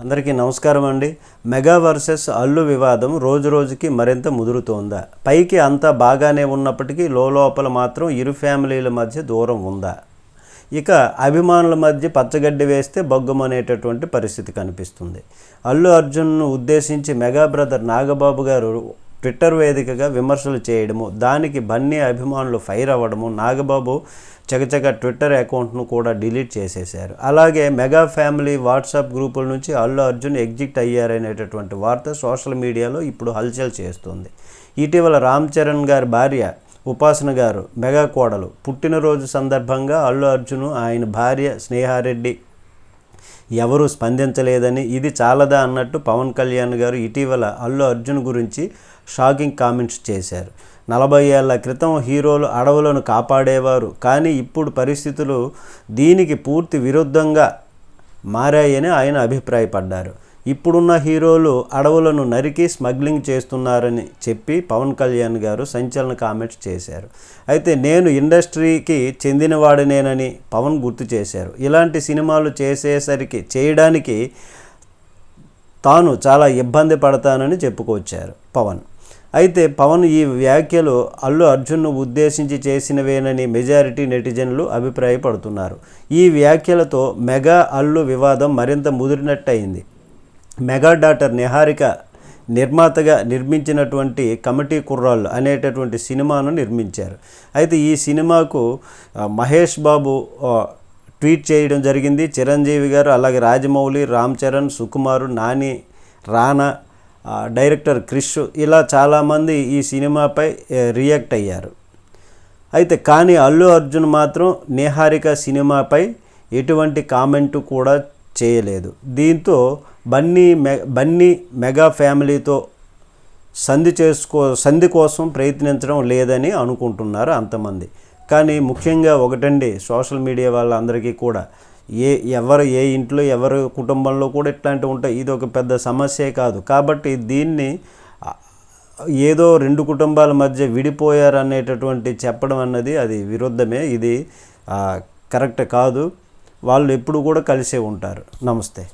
అందరికీ నమస్కారం అండి. మెగా వర్సెస్ అల్లు వివాదం రోజు రోజుకి మరింత ముదురుతోందా? పైకి అంతా బాగానే ఉన్నప్పటికీ లోపల మాత్రం ఇరు ఫ్యామిలీల మధ్య దూరం ఉందా? ఇక అభిమానుల మధ్య పచ్చగడ్డి వేస్తే బొగ్గమనేటటువంటి పరిస్థితి కనిపిస్తుంది. అల్లు అర్జున్ను ఉద్దేశించి మెగా బ్రదర్ నాగబాబు గారు ట్విట్టర్ వేదికగా విమర్శలు చేయడము దానికి బన్నీ అభిమానులు ఫైర్ అవ్వడము నాగబాబు చకచక ట్విట్టర్ అకౌంట్ను కూడా డిలీట్ చేసేశారు. అలాగే మెగా ఫ్యామిలీ వాట్సాప్ గ్రూపుల నుంచి అల్లు అర్జున్ ఎగ్జిట్ అయ్యారనేటటువంటి వార్త సోషల్ మీడియాలో ఇప్పుడు హల్చల్ చేస్తుంది. ఇటీవల రామ్ చరణ్ గారి భార్య ఉపాసన గారు మెగా కోడలు పుట్టినరోజు సందర్భంగా అల్లు అర్జున్ ఆయన భార్య స్నేహారెడ్డి ఎవరూ స్పందించలేదని ఇది చాలదా అన్నట్టు పవన్ కళ్యాణ్ గారు ఇటీవల అల్లు అర్జున్ గురించి షాకింగ్ కామెంట్స్ చేశారు. నలభై ఏళ్ళ క్రితం హీరోలు అడవులను కాపాడేవారు కానీ ఇప్పుడు పరిస్థితులు దీనికి పూర్తి విరుద్ధంగా మారాయని ఆయన అభిప్రాయపడ్డారు. ఇప్పుడున్న హీరోలు అడవులను నరికి స్మగ్లింగ్ చేస్తున్నారని చెప్పి పవన్ కళ్యాణ్ గారు సంచలన కామెంట్స్ చేశారు. అయితే నేను ఇండస్ట్రీకి చెందినవాడినేనని పవన్ గుర్తు చేశారు. ఇలాంటి సినిమాలు చేసేసరికి చేయడానికి తాను చాలా ఇబ్బంది పడతానని చెప్పుకొచ్చారు పవన్. అయితే పవన్ ఈ వ్యాఖ్యలు అల్లు అర్జున్ను ఉద్దేశించి చేసినవేనని మెజారిటీ నెటిజన్లు అభిప్రాయపడుతున్నారు. ఈ వ్యాఖ్యలతో మెగా అల్లు వివాదం మరింత ముదిరినట్టయింది. మెగా డాటర్ నిహారిక నిర్మాతగా నిర్మించినటువంటి కమిటీ కుర్రాళ్ళు అనేటటువంటి సినిమాను నిర్మించారు. అయితే ఈ సినిమాకు మహేష్ బాబు ట్వీట్ చేయడం జరిగింది. చిరంజీవి గారు అలాగే రాజమౌళి రామ్ చరణ్ సుకుమారు నాని రానా డైరెక్టర్ క్రిష్ ఇలా చాలామంది ఈ సినిమాపై రియాక్ట్ అయ్యారు. అయితే కానీ అల్లు అర్జున్ మాత్రం నిహారిక సినిమాపై ఎటువంటి కామెంటు కూడా చేయలేదు. దీంతో బన్నీ మె బన్నీ మెగా ఫ్యామిలీతో సంధి చేసుకో సంధి కోసం ప్రయత్నించడం లేదని అనుకుంటున్నారు అంతమంది. కానీ ముఖ్యంగా ఒకటండి సోషల్ మీడియా వాళ్ళందరికీ కూడా. ఏ ఎవరు ఏ ఇంట్లో ఎవరు కుటుంబంలో కూడా ఇట్లాంటివి ఉంటాయి. ఇది ఒక పెద్ద సమస్యే కాదు. కాబట్టి దీన్ని ఏదో రెండు కుటుంబాల మధ్య విడిపోయారు అనేటటువంటి చెప్పడం అన్నది అది విరుద్ధమే. ఇది కరెక్ట్ కాదు. వాళ్ళు ఎప్పుడు కూడా కలిసే ఉంటారు. నమస్తే.